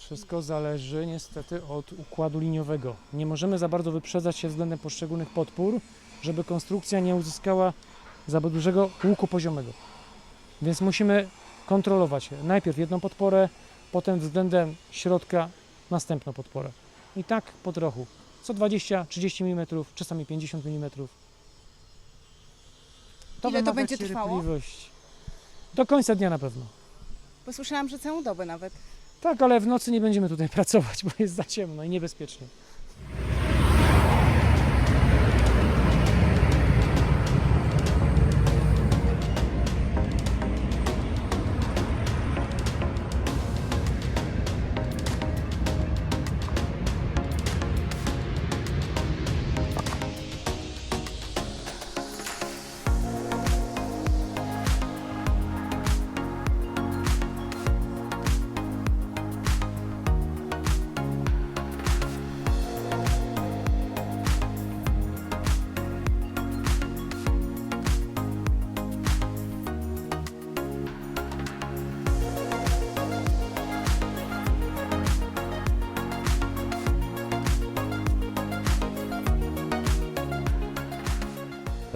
Wszystko zależy niestety od układu liniowego. Nie możemy za bardzo wyprzedzać się względem poszczególnych podpór, żeby konstrukcja nie uzyskała za dużego łuku poziomego. Więc musimy kontrolować najpierw jedną podporę, potem względem środka następną podporę. I tak po trochu. Co 20-30 mm, czasami 50 mm. to wymaga będzie trwało? Do końca dnia na pewno. Bo słyszałam, że całą dobę nawet. Tak, ale w nocy nie będziemy tutaj pracować, bo jest za ciemno i niebezpiecznie.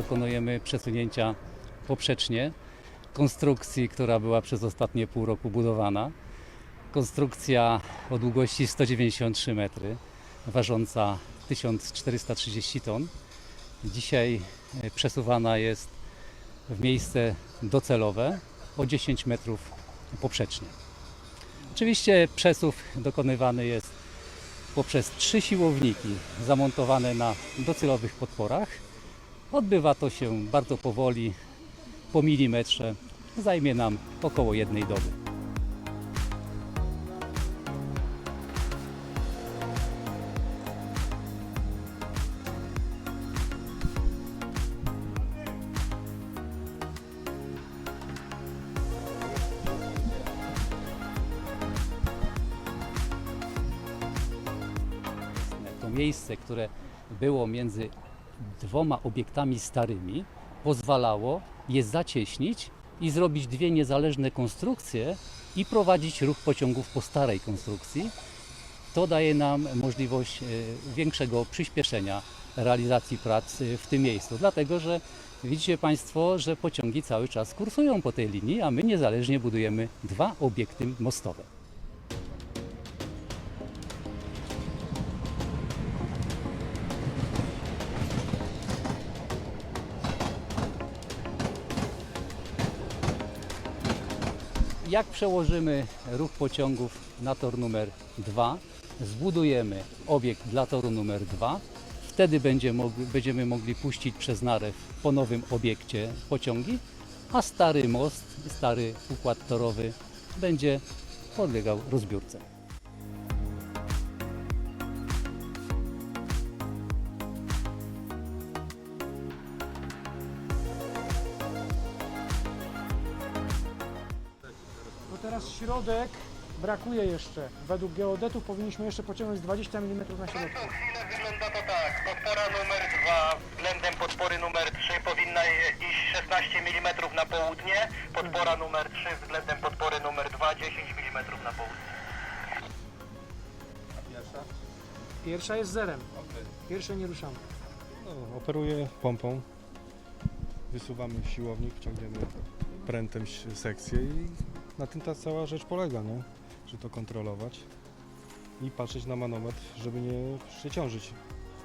Dokonujemy przesunięcia poprzecznie konstrukcji, która była przez ostatnie pół roku budowana. Konstrukcja o długości 193 metry, ważąca 1430 ton. Dzisiaj e, przesuwana jest w miejsce docelowe o 10 metrów poprzecznie. Oczywiście przesuw dokonywany jest poprzez trzy siłowniki zamontowane na docelowych podporach. Odbywa to się bardzo powoli, po milimetrze. Zajmie nam około jednej doby. Miejsce, które było między dwoma obiektami starymi, pozwalało je zacieśnić i zrobić dwie niezależne konstrukcje i prowadzić ruch pociągów po starej konstrukcji. To daje nam możliwość e, większego przyspieszenia realizacji prac e, w tym miejscu, dlatego że widzicie Państwo, że pociągi cały czas kursują po tej linii, a my niezależnie budujemy dwa obiekty mostowe. Jak przełożymy ruch pociągów na tor numer 2, zbudujemy obiekt dla toru numer 2, wtedy będziemy mogli puścić przez Narew po nowym obiekcie pociągi, a stary most, stary układ torowy będzie podlegał rozbiórce. Teraz środek brakuje jeszcze. Według geodetów powinniśmy jeszcze pociągnąć 20 mm na środku. Na chwilę wygląda to tak. Podpora numer 2 względem podpory numer 3 powinna iść 16 mm na południe. Podpora numer 3 względem podpory numer 2 10 mm na południe. Pierwsza jest zerem. Pierwsze nie ruszamy. No, operuję pompą. Wysuwamy siłownik, ciągniemy prętem sekcję i na tym ta cała rzecz polega, nie? Że to kontrolować i patrzeć na manometr, żeby nie przeciążyć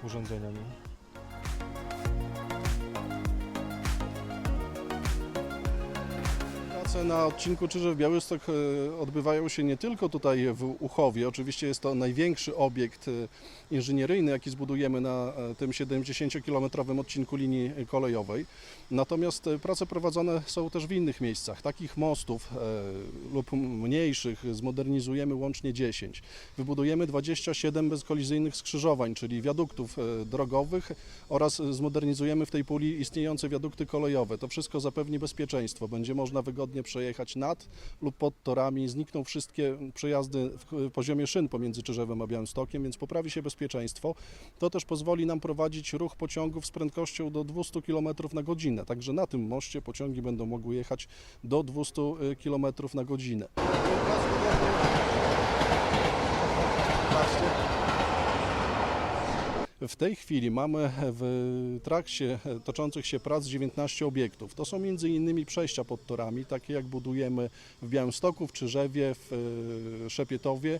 urządzenia, nie? Prace na odcinku Czyżew-Białystok e, odbywają się nie tylko tutaj w Uchowie. Oczywiście jest to największy obiekt e, inżynieryjny, jaki zbudujemy na e, tym 70-kilometrowym odcinku linii kolejowej. Natomiast prace prowadzone są też w innych miejscach. Takich mostów lub mniejszych zmodernizujemy łącznie 10. Wybudujemy 27 bezkolizyjnych skrzyżowań, czyli wiaduktów drogowych oraz zmodernizujemy w tej puli istniejące wiadukty kolejowe. To wszystko zapewni bezpieczeństwo. Będzie można wygodnie przejechać nad lub pod torami. Znikną wszystkie przejazdy w poziomie szyn pomiędzy Czyżewem a Białymstokiem, więc poprawi się bezpieczeństwo. To też pozwoli nam prowadzić ruch pociągów z prędkością do 200 km na godzinę. Także na tym moście pociągi będą mogły jechać do 200 km na godzinę. W tej chwili mamy w trakcie toczących się prac 19 obiektów. To są m.in. przejścia pod torami, takie jak budujemy w Białymstoku, w Czyżewie, w e, Szepietowie.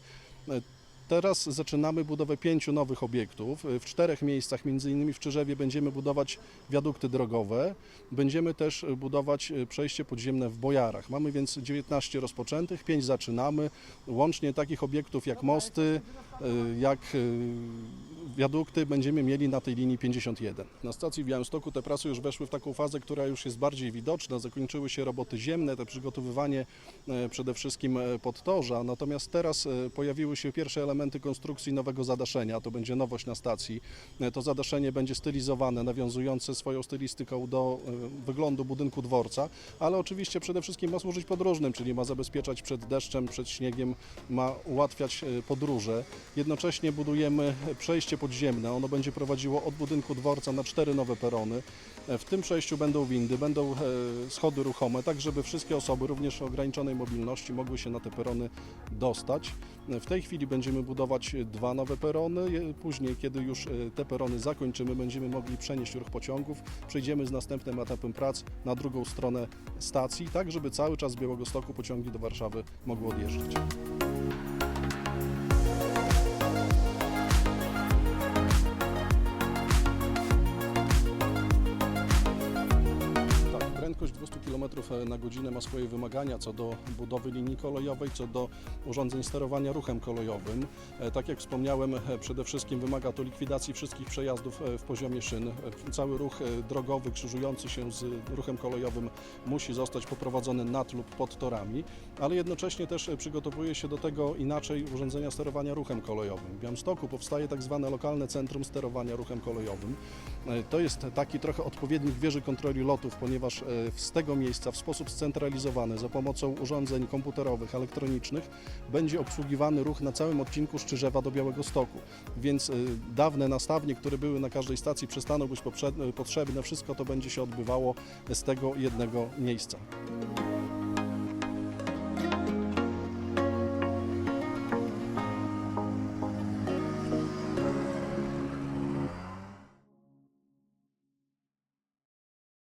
Teraz zaczynamy budowę pięciu nowych obiektów. W czterech miejscach, między innymi w Czyżewie, będziemy budować wiadukty drogowe. Będziemy też budować przejście podziemne w Bojarach. Mamy więc 19 rozpoczętych, 5 zaczynamy. Łącznie takich obiektów jak mosty, e, jak e, wiadukty będziemy mieli na tej linii 51. Na stacji w Białymstoku te prace już weszły w taką fazę, która już jest bardziej widoczna. Zakończyły się roboty ziemne, te przygotowywanie e, przede wszystkim e, podtorza. Natomiast teraz e, pojawiły się pierwsze elementy konstrukcji nowego zadaszenia. To będzie nowość na stacji. To zadaszenie będzie stylizowane, nawiązujące swoją stylistyką do wyglądu budynku dworca, ale oczywiście przede wszystkim ma służyć podróżnym, czyli ma zabezpieczać przed deszczem, przed śniegiem, ma ułatwiać podróże. Jednocześnie budujemy przejście podziemne. Ono będzie prowadziło od budynku dworca na cztery nowe perony. E, W tym przejściu będą windy, będą e, schody ruchome, tak żeby wszystkie osoby, również o ograniczonej mobilności, mogły się na te perony dostać. E, W tej chwili będziemy budować dwa nowe perony. Później, kiedy już te perony zakończymy, będziemy mogli przenieść ruch pociągów. Przejdziemy z następnym etapem prac na drugą stronę stacji, tak żeby cały czas z Białegostoku pociągi do Warszawy mogły odjeżdżać. Km na godzinę ma swoje wymagania co do budowy linii kolejowej, co do urządzeń sterowania ruchem kolejowym. E, Tak jak wspomniałem, e, przede wszystkim wymaga to likwidacji wszystkich przejazdów e, w poziomie szyn. E, Cały ruch e, drogowy krzyżujący się z ruchem kolejowym musi zostać poprowadzony nad lub pod torami, ale jednocześnie też e, przygotowuje się do tego inaczej urządzenia sterowania ruchem kolejowym. W Białymstoku powstaje tak zwane lokalne centrum sterowania ruchem kolejowym. E, To jest taki trochę odpowiednik wieży kontroli lotów, ponieważ e, z tego miejsca w sposób scentralizowany za pomocą urządzeń komputerowych, elektronicznych będzie obsługiwany ruch na całym odcinku Szczyżewa do Białegostoku. Więc e, dawne nastawnie, które były na każdej stacji przestaną być poprzed- potrzebne, wszystko to będzie się odbywało z tego jednego miejsca.